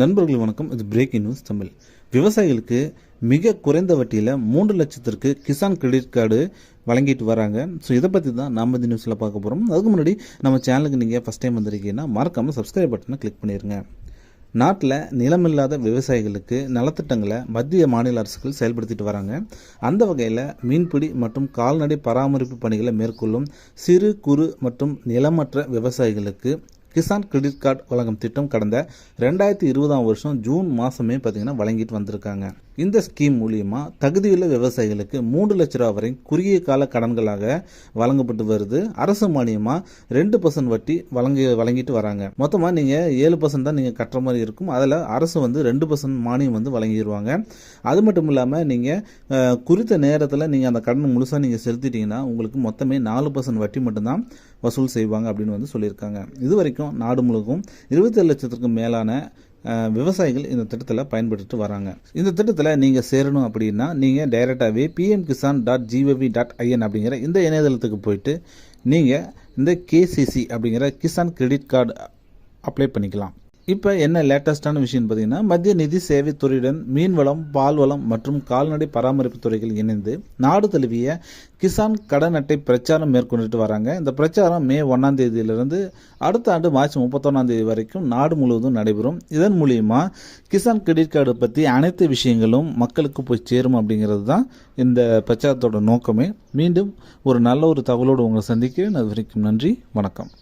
நண்பர்கள் வணக்கம். இது பிரேக்கிங் நியூஸ் தமிழ். விவசாயிகளுக்கு மிக குறைந்த வட்டியில் மூன்று லட்சத்திற்கு கிசான் கிரெடிட் கார்டு வழங்கிட்டு வராங்க. ஸோ இதை பற்றி தான் நாம் இந்த நியூஸில் பார்க்க போகிறோம் அதுக்கு முன்னாடி நம்ம சேனலுக்கு நீங்கள் ஃபஸ்ட் டைம் வந்திருக்கீங்கன்னா மறக்காமல் சப்ஸ்கிரைப் பட்டனை கிளிக் பண்ணிடுங்க நாட்டில் நிலமில்லாத விவசாயிகளுக்கு நலத்திட்டங்களை மத்திய மாநில அரசுகள் செயல்படுத்திட்டு வராங்க. அந்த வகையில் மீன்பிடி மற்றும் கால்நடை பராமரிப்பு பணிகளை மேற்கொள்ளும் சிறு குறு மற்றும் நிலமற்ற விவசாயிகளுக்கு கிசான் கிரெடிட் கார்டு வழங்கும் திட்டம் கடந்த ரெண்டாயிரத்தி இருபதாம் வருஷம் ஜூன் மாதமே பார்த்தீங்கன்னா வழங்கிட்டு வந்திருக்காங்க. இந்த ஸ்கீம் மூலியமா தகுதியுள்ள விவசாயிகளுக்கு மூன்று லட்ச ரூபா வரை குறுகிய கால கடன்களாக வழங்கப்பட்டு வருது. அரசு மானியமாக ரெண்டு பர்சன்ட் வட்டி வழங்கி வழங்கிட்டு வராங்க. மொத்தமாக நீங்கள் ஏழு பர்சன்ட் தான் நீங்கள் கட்டுற மாதிரி இருக்கும். அதில் அரசு வந்து ரெண்டு பர்சன்ட் மானியம் வந்து வழங்கிடுவாங்க அது மட்டும் இல்லாமல் நீங்கள் குறித்த நேரத்தில் நீங்கள் அந்த கடன் முழுசாக நீங்கள் செலுத்திட்டீங்கன்னா உங்களுக்கு மொத்தமே நாலு பர்சன்ட் வட்டி மட்டும்தான் வசூல் செய்வாங்க அப்படின்னு வந்து சொல்லியிருக்காங்க. இது வரைக்கும் நாடு முழுக்கும் இருபத்தேழு லட்சத்துக்கும் மேலான விவசாயிகள் இந்த திட்டத்தில் பயன்படுத்திட்டு வராங்க. இந்த திட்டத்தில் நீங்கள் சேரணும் அப்படின்னா நீங்கள் டைரெக்டாகவே PM Kisan dot GOV dot IN அப்படிங்கிற இந்த இணையதளத்துக்கு போயிட்டு நீங்கள் இந்த கேசிசி அப்படிங்கிற கிசான் கிரெடிட் கார்டு அப்ளை பண்ணிக்கலாம். இப்போ என்ன லேட்டஸ்டான விஷயம்னு பார்த்தீங்கன்னா மத்திய நிதி சேவைத்துறையுடன் மீன்வளம் பால்வளம் மற்றும் கால்நடை பராமரிப்பு துறைகள் இணைந்து நாடு தழுவிய கிசான் கடன் அட்டை பிரச்சாரம் மேற்கொண்டுட்டு வராங்க. இந்த பிரச்சாரம் மே ஒன்றாம் தேதியிலிருந்து அடுத்த ஆண்டு மார்ச் முப்பத்தொன்னாம் தேதி வரைக்கும் நாடு முழுவதும் நடைபெறும். இதன் மூலியமா கிசான் கிரெடிட் கார்டு பற்றி அனைத்து விஷயங்களும் மக்களுக்கு போய் சேரும் அப்படிங்கிறது தான் இந்த பிரச்சாரத்தோட நோக்கமே. மீண்டும் ஒரு நல்ல ஒரு தகவலோடு உங்களை சந்திக்கிறேன். அது வரைக்கும் நன்றி வணக்கம்.